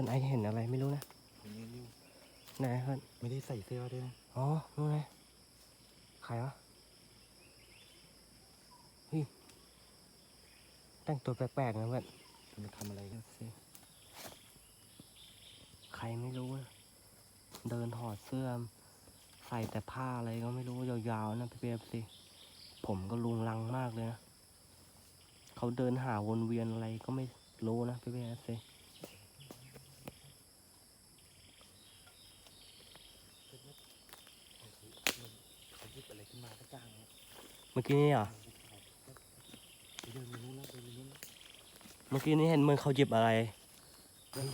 พื่อนไอเห็นอะไรไม่รู้นะคนนี้นี่ไหนเพื่อนไม่ได้ใส่เสื้อด้วยนะอ๋อนู่นไงใครวะเฮ้ยแต่งตัวแปลกๆนะเพื่อนมันทำอะไรเดี๋ยวสิใครไม่รู้นะเดินถอดเสื้อใส่แต่ผ้าอะไรก็ไม่รู้ยาวๆนะพี่เบฟสิผมก็ลุงลังมากเลยนะเขาเดินหาวนเวียนอะไรก็ไม่รู้นะพี่เบฟสิเขาหยิบ อะไรขึ้นมาสักอย่างเนี่ยเมื่อกี้นี่เหรอ เดินไปนู้นแล้วเดินไปนู้นแล้วเมื่อกี้นี่เห็นเหมือนเขาหยิบอะไร เฮ้ย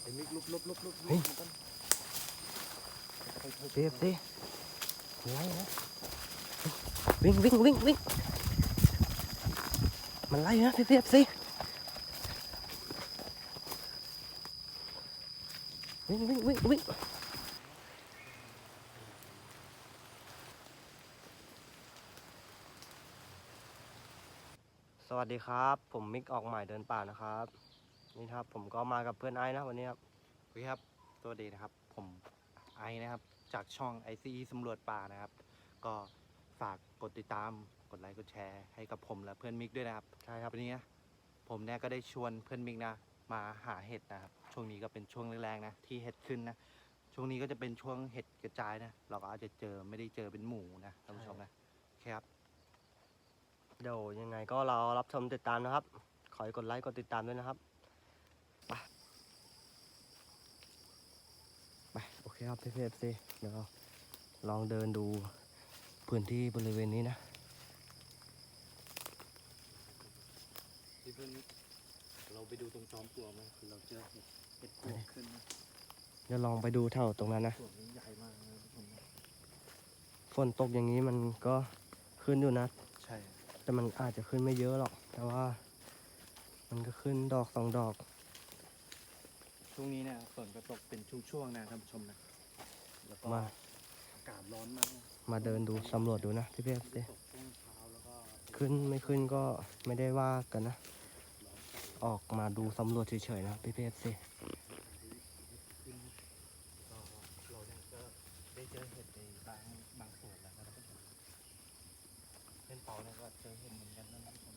ไอ้มิกลุกลุกลุกลุกเฮ้ยลุกกันค่อยๆเบฟสิไล่นะวิ่งวิ่งวิ่งวิ่งมันไล่นะพี่เบฟสิวิ่งวิ่งวิ่งวิ่ง วัสดีครับ ผมมิกออกหมายเดินป่านะครับ นี่ครับ ผมก็มากับเพื่อนไอ้นะวันนี้ครับโอเคครับสวัสดีนะครับ ผมไอนะครับ จากช่อง ICE สำรวจป่านะครับ ก็ฝากกดติดตามกดไลค์กดแชร์ให้กับผมและเพื่อนมิกด้วยนะครับใช่ครับวันนี้นะผมเนี่ยก็ได้ชวนเพื่อนมิกนะ มาหาเห็ดนะครับ ช่วงนี้ก็เป็นช่วงแรกๆนะที่เห็ดขึ้นนะช่วงนี้ก็จะเป็นช่วงเห็ดกระจายนะเราก็อาจจะเจอไม่ได้เจอเป็นหมูนะท่านผู้ชมนะโอเคครับ เดี๋ยวยังไงก็เรารับชมติดตามนะครับ ขอให้กดไลค์กดติดตามด้วยนะครับไปไปโอเคครับพี่เพฟซีเดี๋ยวลองเดินดูพื้นที่บริเวณนี้นะพี่เพื่อนมิกเราไปดูตรงจอมปลวกไหมเราเจอเห็ดเห็ดปลวกขึ้นนะเดี๋ยวลองไปดูแถวตรงนั้นนะปลวกนี้ใหญ่มากนะท่านผู้ชมนะฝนตกอย่างนี้มันก็ขึ้นอยู่นะ ใช่ แต่มันอาจจะขึ้นไม่เยอะหรอก แต่ว่า มันก็ขึ้นดอกสองดอก ช่วงนี้เนี่ยฝนก็ตกเป็นช่วงๆนะท่านผู้ชมนะ แล้วก็มา อากาศร้อนมากนะมาเดินดูสำรวจดูนะพี่เพฟซีตกช่วงเช้าแล้วก็ขึ้นไม่ขึ้นก็ไม่ได้ว่ากันนะร้อนจัดออกมาดูสำรวจเฉยๆนะพี่เพฟซีขึ้นก็เราเนี่ยก็ได้เจอเห็ดในบางบางส่วนแล้วนะท่านผู้ชม เล่นเปาเนี่ยก็เจอเห็ดเหมือนกันนะท่นผู้ชม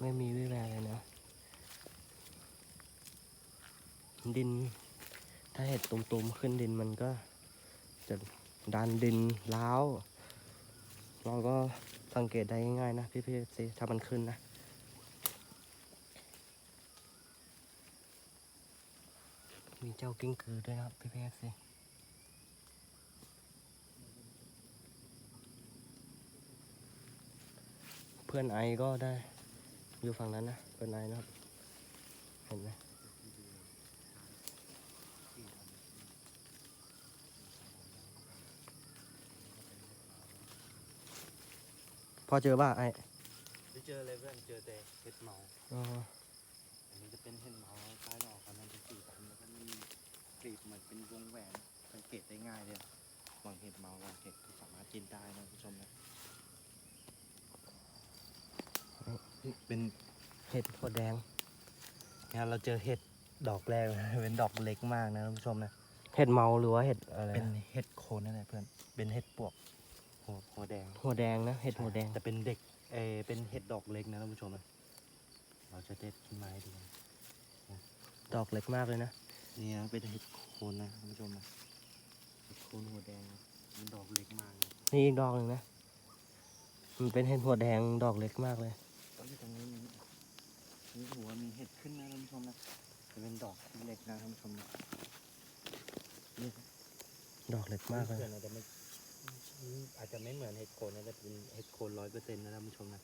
ไม่มีวี่แววเลยนะ ดิน ถ้าเห็ดตุ่มๆขึ้นดินมันก็จะดันดินล้าวเราก็สังเกตได้ง่ายๆนะพี่พี่ซีถ้ามันขึ้นนะ มีเจ้ากิ้งกือด้วยนะครับพี่พี่ซีเพื่อนไอก็ได้อยู่ฝั่งนั้นนะเพื่อนไอนะครับ เห็นไหมพอเจอป่ะไอได้เจออะไรเพื่อนเจอแต่เห็ดเหมาอ๋อ อันนี้จะเป็นเห็ดเหมาใต้ดอกมันเป็นสีดำแล้ว ก็มีกลีบเหมือนเป็นวงแหวนสังเกตได้ง่ายเลยหวังเห็ดเหมาหวังเห็ดที่สามารถกินได้นะคุณผู้ชมนะเป็นเห็ดหัวแดงงานเราเจอเห็ดดอกแรกนะเป็นดอกเล็กมากนะท่านผู้ชมนะเห็ดเมาหรือว่าเห็ดอะไรเป็นนะเห็ดโคนนั่นแหละเพื่อนเป็นเห็ดปวกหัวหัวแดงหัวแดงนะเห็ดหัวแดงแต่เป็นเด็กเออเป็นเห็ดดอกเล็กนะท่านผู้ชมนะเราจะเด็ดขึ้นมาให้ดูกันดอกเล็กมากเลยนะ นี่นะเป็นเห็ดโคนนะท่านผู้ชมนะเห็ดโคนหัวแดงนะมันดอกเล็กมากนะนี่อีกดอกหนึ่งนะ มันเป็นเห็ดหัวแดงดอกเล็กมากเลย ตอนที่ตรงนี้มีนี่หัวมีเห็ดขึ้นนะท่านผู้ชมนะจะเป็นดอกที่เล็กนะท่านผู้ชมนะนี่ดอกเล็กมากเลยเพื่อนอาจจะไม่อาจจะไม่เหมือนเห็ดโคนนะแต่เป็นเห็ดโคนร้อยเปอร์เซ็นต์นะท่านผู้ชมนะ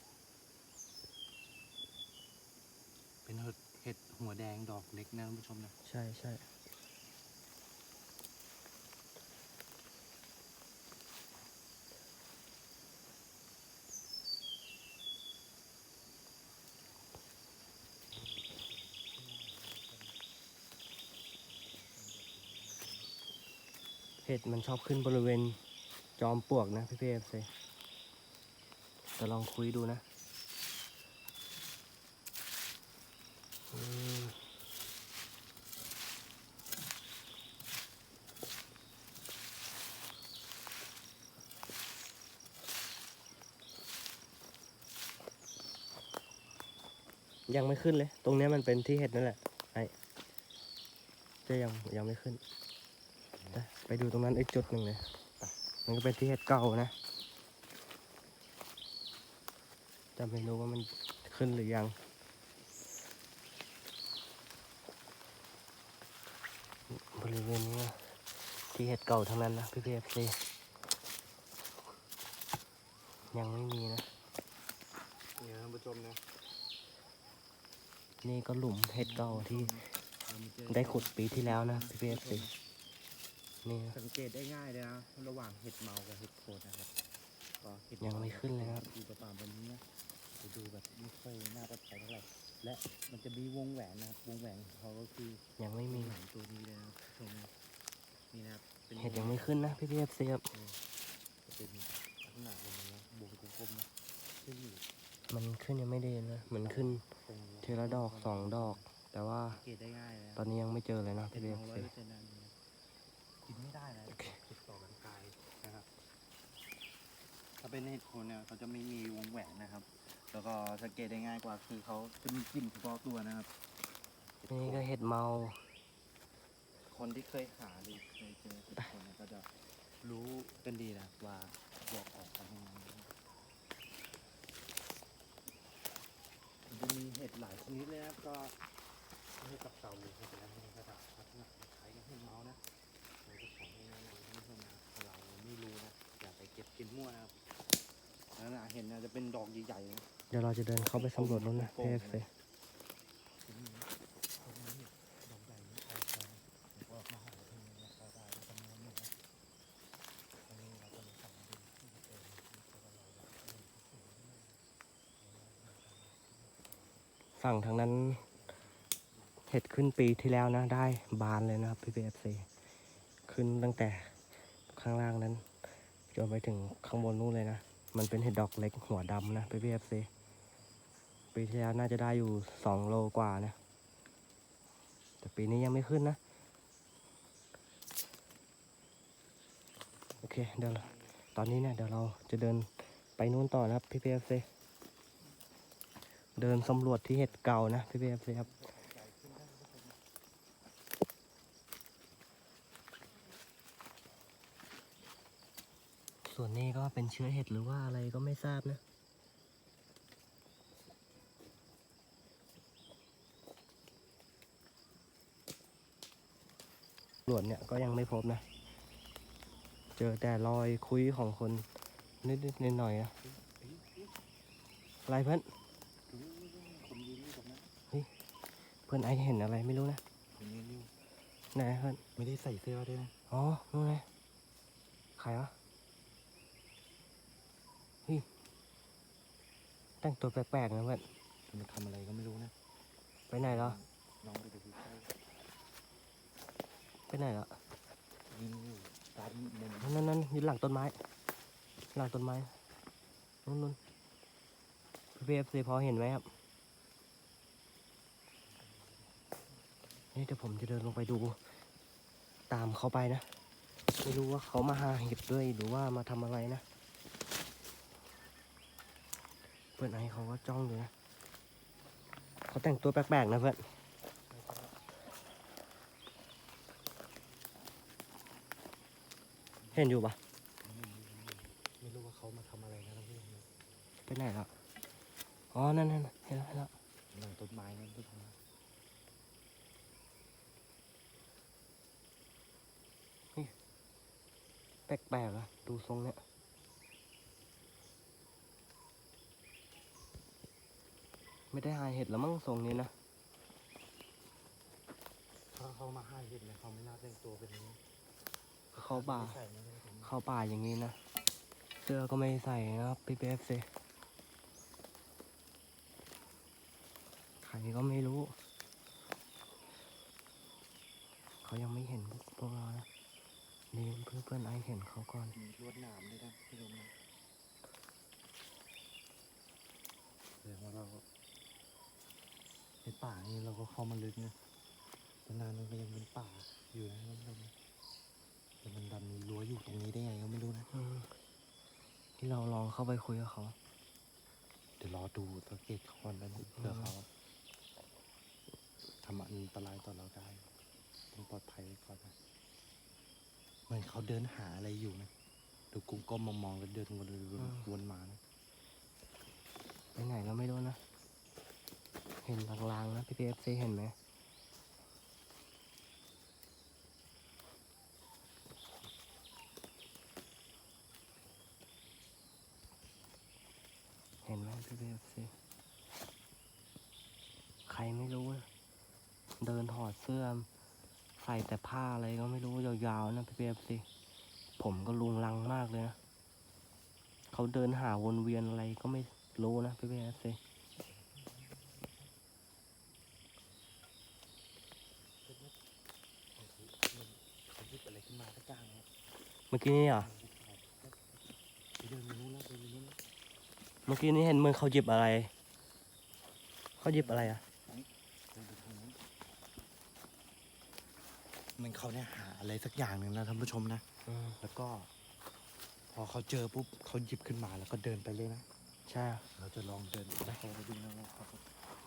เป็นเห็ดเหัวแดงดอกเล็กนะท่านผู้ชมนะใช่ใช่เห็ดมันชอบขึ้นบริเวณจอมปลวกนะพี่พีเอฟซีจะลองคุยดูนะ ยังไม่ขึ้นเลย ตรงนี้มันเป็นที่เห็ดนั่นแหละไอ้จะยังยังไม่ขึ้นไปดูตรงนั้นอีกจุดหนึ่งเลยมันก็เป็นที่เห็ดเก่านะแต่ไม่รู้ว่ามันขึ้นหรือยัง บริเวณนี้ที่เห็ดเก่าทั้งนั้นนะพี่พีเอฟซียังไม่มีนะเนี่ยท่านผู้ชมนะ นี่ก็หลุมเห็ดเก่าที่ได้ขุดปีที่แล้วนะพี่พีเอฟซีนี่นะสังเกตได้ง่ายเลยนะระหว่างเห็ดเมากับเห็ดโคนนะครับก็เห็ดยังไม่ขึ้นเลยครับดูประมาณแบบนี้นะจะดูแบบไม่ค่อยน่าประทับใจเท่าไหร่และมันจะมีวงแหวนนะครับวงแหวนของเขาก็คือยังไม่มีวงแหวนตัวนี้เลยนะครับชมนะนี่นะครับป็นเห็ดยังไม่ขึ้นนะพี่พีเอฟซีครับจะเป็นลักษณะแบบนี้นะวงกลมๆนะซึ่งอยู่ มันขึ้นยังไม่เด่นนะ เหมือนขึ้นตรงทีละดอกสองดอก แต่ว่าสังเกตได้ง่ายเลยนะตอนนี้ยังไม่เจอเลยนะเป็พี่นพีเอเมาฟร้อยซีเปอร์เซ็นต์นะนี่กินไม่ได้นะโอเคติดต่อกันกายนะครับ ถ้าเป็นเห็ดโคนเนี่ยเขาจะไม่มีวงแหวนนะครับ แล้วก็สังเกตได้ง่ายกว่าคือเขาจะมีกลิ่นเฉพาะตัวนะครับ นี่ก็เห็ดเมา คนที่เคยหาหรือเคยเจอเห็ดโคนเนี่ยก็จะรู้กันดีนะว่าบอกออกกันยังไงนะครับมัน จะมีเห็ดหลายชนิดเลยนะครับก็เห็ดกับเต่าหรือเห็ดอะไรพวกนี้ก็จะลักษณะคล้ายกันให้เมาส์นะเราจะของไม่แนะนำท่านผู้ชมนะเราไม่รู้นะอย่าไปเก็บกินมั่วนะครับนั่นะเห็นนะจะเป็นดอกใหญ่ๆนะเดี๋ยวเราจะเดินเข้าไปสำรวจนู้นนะพี่เอฟซี ตรงนี้ตรงนี้ดอกใหญ่นี้ออกมาแล้วก็มาหาที่นี่ก็ได้จำนวนหนึ่งนะตรงนี้เราก็เลยทำดูที่เจอที่เราเราเดินที่สูงที่นี่ ฝั่งทางนั้นเห็ดขึ้นปีที่แล้วนะ ได้บานเลยนะครับพี่พีเอฟซีขึ้นตั้งแต่ข้างล่างนั้นจนไปถึงข้างบนนู้นเลยนะ มันเป็นเห็ดดอกเล็กหัวดำนะพี่พีเอฟซีปีที่แล้วน่าจะได้อยู่สองโลกว่านะ แต่ปีนี้ยังไม่ขึ้นนะ โอเคเดี๋ยวตอนนี้เนี่ยเดี๋ยวเราจะเดินไปนู่นต่อนะครับพี่พีเอฟซี เดินสำรวจที่เห็ดเก่านะพี่เอฟครับส่วนนี้ก็เป็นเชื้อเห็ดหรือว่าอะไรก็ไม่ทราบนะตรวจเนี่ยก็ยังไม่พบนะ เจอแต่รอยคุยของคนนิดๆหน่อยๆนะอะไรเพื่อน ดูคนยืนอยู่ตรงนั้น เพื่อนไอเห็นอะไรไม่รู้นะคนยืนอยู่ไหนเพื่อนไม่ได้ใส่เสื้อด้วยนะอ๋อนู่นไงใครวะเฮ้ยแต่งตัวแปลกๆนะเพื่อนมันทำอะไรก็ไม่รู้นะ ไปไหนแล้วลองไปดูใกล้ไปไหนแล้วๆยืนอยู่ด้านมุมนั่นนั่นนั่นอยู่หลังต้นไม้ หลังต้นไม้นู่นนู่นพีเอฟซีพอเห็นไหมครับ นี่เดี๋ยวผมจะเดินลงไปดู ตามเขาไปนะ ไม่รู้ว่าเขามาหาเห็ดด้วยหรือว่ามาทำอะไรนะ เพื่อนไอเขาก็จ้องอยู่นะ เขาแต่งตัวแปลกๆนะเพื่อนเห็นอยู่ปะไม่รู้ว่าเขามาทำอะไรนะท่านผู้ชมนะไปไหนแล้วอ๋อ นั่นนั่นเห็นแล้วเห็นแล้วหลังต้นไม้นั่นท่านผู้ชมนะ แปลกๆอะดูทรงเนี้ยไม่ได้หาเห็ดแล้วมั้งทรงนี้นะถ้าเขามาให้เห็นเนี่ยเขาไม่น่าแต่งตัวเป็นอย่างนี้เข้าป่าไม่ใส่นะท่านผู้ชมเข้าป่าอย่างนี้นะ เสื้อก็ไม่ใส่นะครับพี่เบฟซีใครก็ไม่รู้ เขายังไม่เห็นพวกเรานะ นี่เพื่อนเพื่อนไอเห็นเขาก่อน มีลวดหนามด้วยนะพี่ลมนะแสดงว่าเราในป่านี่เราก็เข้ามาลึกนะแต่นานมันก็ยังเป็นป่าอยู่นะท่านผู้ชมนะแต่มันดันมีรั้วอยู่ตรงนี้ได้ไงก็ไม่รู้นะอืมที่เราลองเข้าไปคุยกับเขา เดี๋ยวรอดูสังเกตเขาก่อนนะเผื่อเขาทำอันตรายต่อเราได้ต้องปลอดภัยไว้ก่อนนะเห มือนเขาเดินหาอะไรอยู่นะ ดูกุ้งก้มมองๆแล้วเดินวนวนวนมานะไปไหนก็ไม่รู้นะ เห็นลางๆนะพี่พีเอฟซีเห็นไหมเห็นไหมพี่พีเอฟซีใครไม่รู้ เดินถอดเสื้อ ใส่แต่ผ้าอะไรก็ไม่รู้ยาวๆนะพี่พีเอฟซีผมก็ลุงลังมากเลยนะเขาเดินหาวนเวียนอะไรก็ไม่รู้นะพี่พีเอฟซีเขาหยิบอะไรขึ้นมาสักอย่างเนี่ยเมื่อกี้นี่เหรอเดินไปนู้นแล้วไปนู้นแล้วเมื่อกี้นี้เห็นมือเขาหยิบอะไร เขาหยิบอะไรอะ เดินไปทางนู้น เหมันเขาเนี่ยหาอะไรสักอย่างหนึ่งนะท่านผู้ชมนะอืมแล้วก็ พอเขาเจอปุ๊บเขาหยิบขึ้นมาแล้วก็เดินไปเลยนะใช่ เราจะลองเดินไปเขาไปดูนะว่าเขา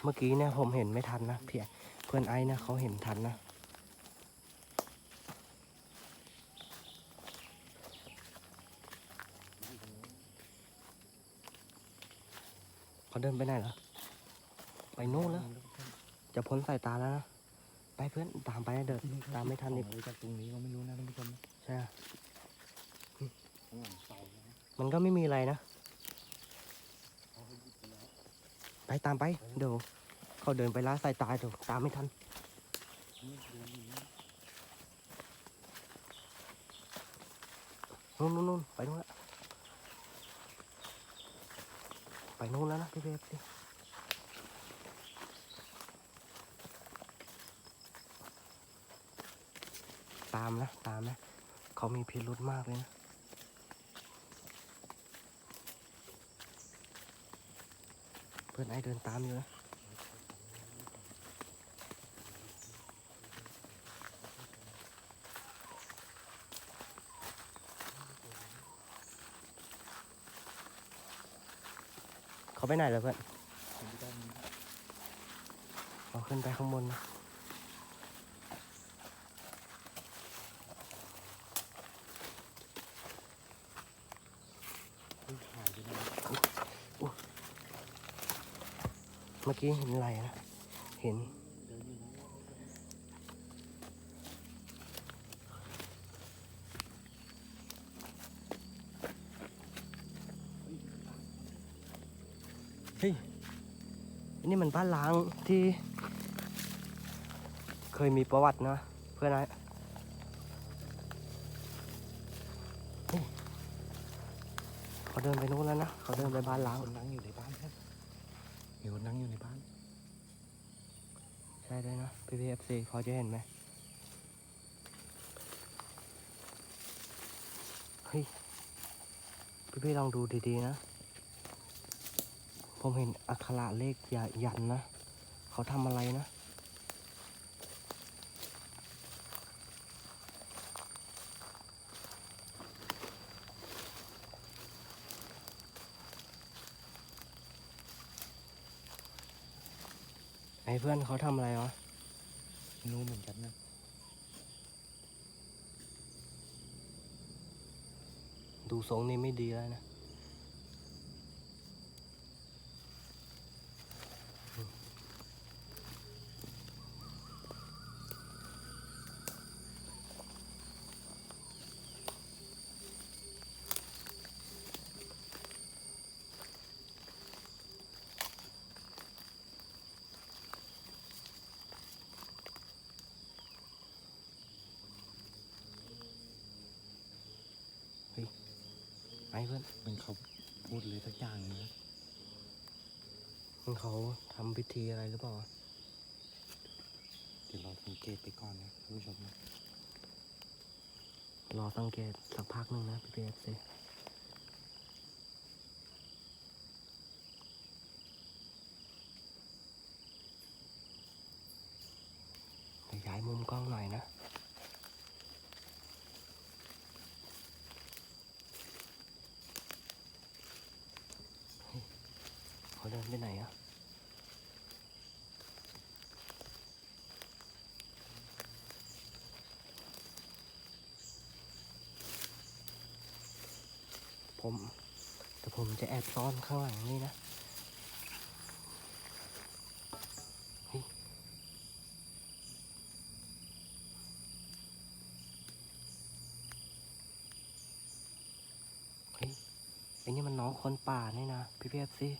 เมื่อกี้เนี่ยผมเห็นไม่ทันนะพี่เพื่อนไอ้นะเขาเห็นทันนะเขาเดินไปไหนเหรอไปนู่นแล้ว จะพ้นสายตาแล้วนะ ไปเพื่อนตามไปนะเดินตามไม่ทันนี่อีกจากตรงนี้ก็ไม่รู้นะท่านผู้ชมนะใช่ข้างหลังเสานะมันก็ไม่มีอะไรนะเขาให้หยิบไปแล้วไปตามไปเดี๋ยวเขาเดินไปล้าสายตาเดี๋ยวตามไม่ทันนี่เดินอยู่นี่นู่นนู่นนู่นไปนู่นละไปนู่นแล้วนะพี่เพช ตามนะ ตามนะ เขามีพิรุธมากเลยนะ เพื่อนไอ้เดินตามอยู่นะเขาไปไหนแล้วเพื่อนคนที่ด้านนี้เราขึ้นไปข้างบนนะ เฮ้ยหายไปไหน เมื่อกี้เห็นอะไรนะ เห็นเดินอยู่นะเฮ้ยอันนี่มันบ้านล้างที่ เคยมีประวัตินะ เพื่อนไอ้เฮ้ยเขาเดินไปนู้นแล้วนะ เขาเดินไปบ้านล้างคนนั่งอยู่ในบ้าน มีคนนั่งอยู่ในบ้าน ใช่ด้วยนะ PPFC พอจะเห็นไหมเฮ้ยพี่พี่ลองดูดีๆนะ ผมเห็นอักขระเลขยันนะ เขาทำอะไรนะ เพื่อนเขาทำอะไรวะไม่รู้เหมือนกันนะดูทรงนี่ไม่ดีแล้วนะ ไอ้เพื่อนมันเขาพูดเลยสักอย่างนะมันเขาทำพิธีอะไรหรือเปล่า เดี๋ยวเราสังเกตไปก่อนนะท่านผู้ชมนะ รอสังเกตสักพักหนึ่งนะพี่เบสเซย้ายมุมกล้องหน่อยนะ เฮ้ย เดินไปไหนอะผมแต่ผมจะแอบซ่อนข้างหลังนี่นะ เฮ้ย เฮ้ยไอ้นี่มันน้องคนป่านี่นะ พี่พีเอฟซี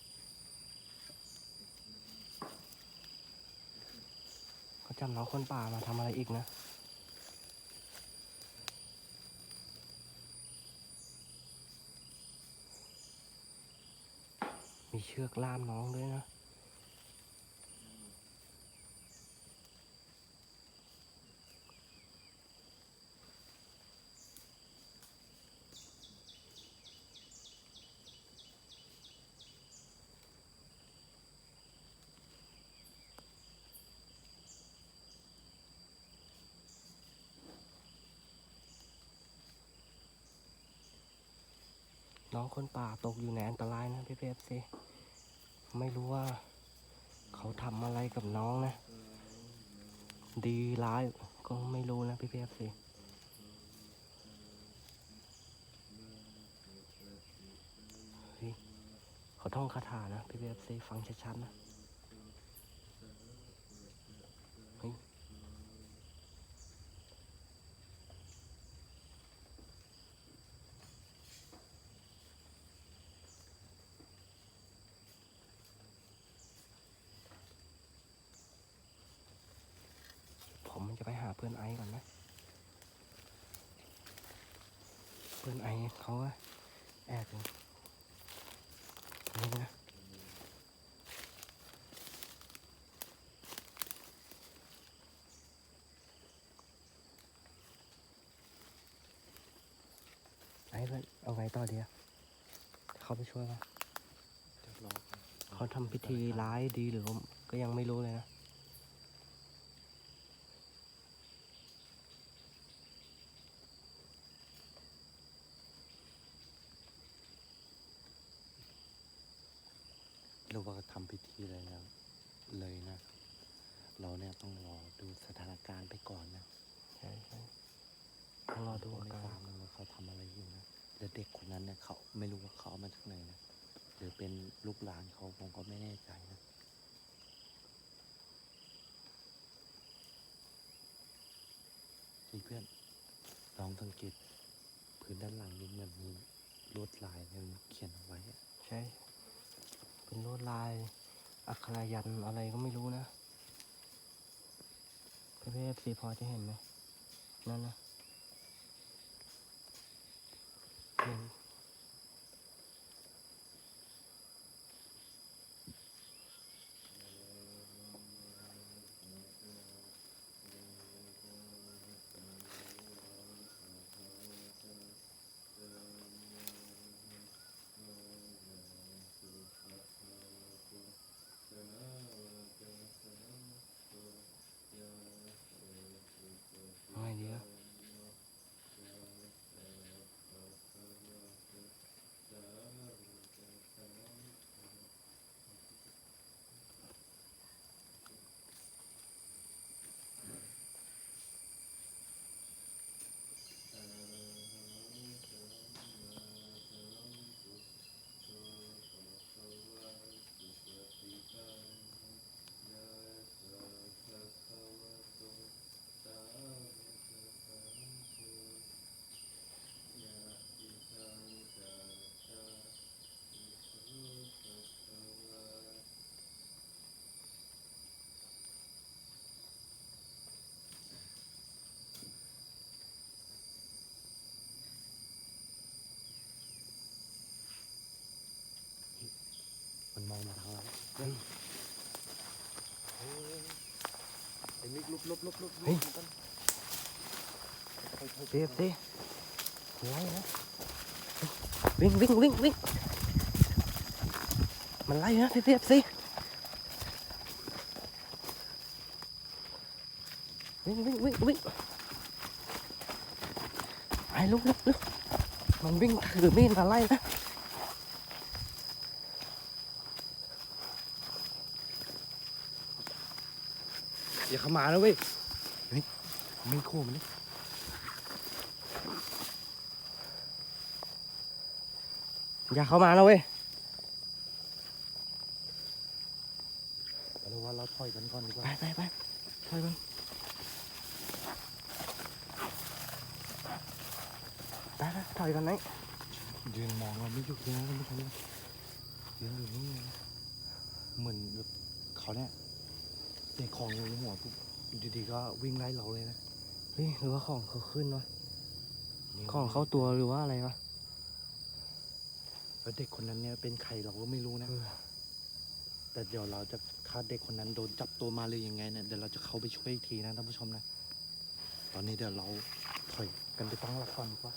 เขาจำน้องคนป่ามาทำอะไรอีกนะมีเชือกล่ามน้องด้วยนะ องคนป่าตกอยู่ในอันตรายนะพี่เพฟซีไม่รู้ว่า เขาทำอะไรกับน้องนะ ดีร้ายก็ไม่รู้นะพี่เพฟซีเฮ้ยเขาท่องคาถานะพี่เพฟซีฟังชัดๆนะเฮ้ยผมมันจะไปหาเพื่อนไอซ์ก่อนนะ เพื่อนไอซ์เขาแอบอยู่นี่นะไอ้เพื่อนเอาไงต่อดีอะเขาไปช่วยป่ะเดี๋ยวรอเขาทำพิธีร้ายดีหรือก็ยังไม่รู้เลยนะ หรือว่า ทำพิธีอะไรแล้วเลยนะ เราเนี่ยต้องรอดูสถานการณ์ไปก่อนนะใช่ใช่ต้องรอดูผมอาไม่กาทรารบนะว่าเขาทำอะไรอยู่นะแล้วเด็กคนนั้นเนี่ยเขาไม่รู้ว่าเขาเอามาจากไหนนะหรือเป็นลูกหลานเขาผมก็ไม่แน่ใจนะนี่เพื่อนลองสังเกตพื้นด้านหลังนี่เหมือนมีลวดลายอะไรเขียนเอาไว้อะ ใช่ เป็นลวดลาย อัครายันอะไรก็ไม่รู้นะพี่เพฟซีพอจะเห็นไหมนั่นนะเห็นเอาไงดีอะ มันมองมาทางเรา เฮ้ย ไอ้มิก ลุบลุบลุบลุบเฮ้ยลุบกันพี่เพฟซีไล่นะวิ่งวิ่งวิ่งวิ่งมันไล่นะพี่เปียบสิวิ่งวิ่งวิ่งวิ่งไอ้ลุกลุกลุกมันวิ่งถือมีดมาไล่นะ อย่า เข้ามานะเว้ยเฮ้ยไม่คู่มันนี่อย่าเข้ามาแล้วเว้ยเราว่าเราถอยกันก่อนดีกไปว่าไปไปช่วยมันไปไปถอยกันไหนยืนมองเราไม่หยุดเลยนะท่านผู้ชมนะยืนอยู่นี่งนะเหมือนแบบเขาเนี่ย เด็กของอยู่ในหัวปุ๊บอยู่ดีๆก็วิ่งไล่เราเลยนะเฮ้ยหรือว่าของเขาขึ้นวะนี่ของเข้าตัวหรือว่าอะไรวะแล้วเด็กคนนั้นเนี่ยเป็นใครเราก็ไม่รู้นะเออแต่เดี๋ยวเราจะถ้าเด็กคนนั้นโดนจับตัวมาหรือยังไงเนี่ยเดี๋ยวเราจะเข้าไปช่วยอีกทีนะท่านผู้ชมนะ ตอนนี้เดี๋ยวเราถอยกันไปตั้งหลักก่อนดีกว่า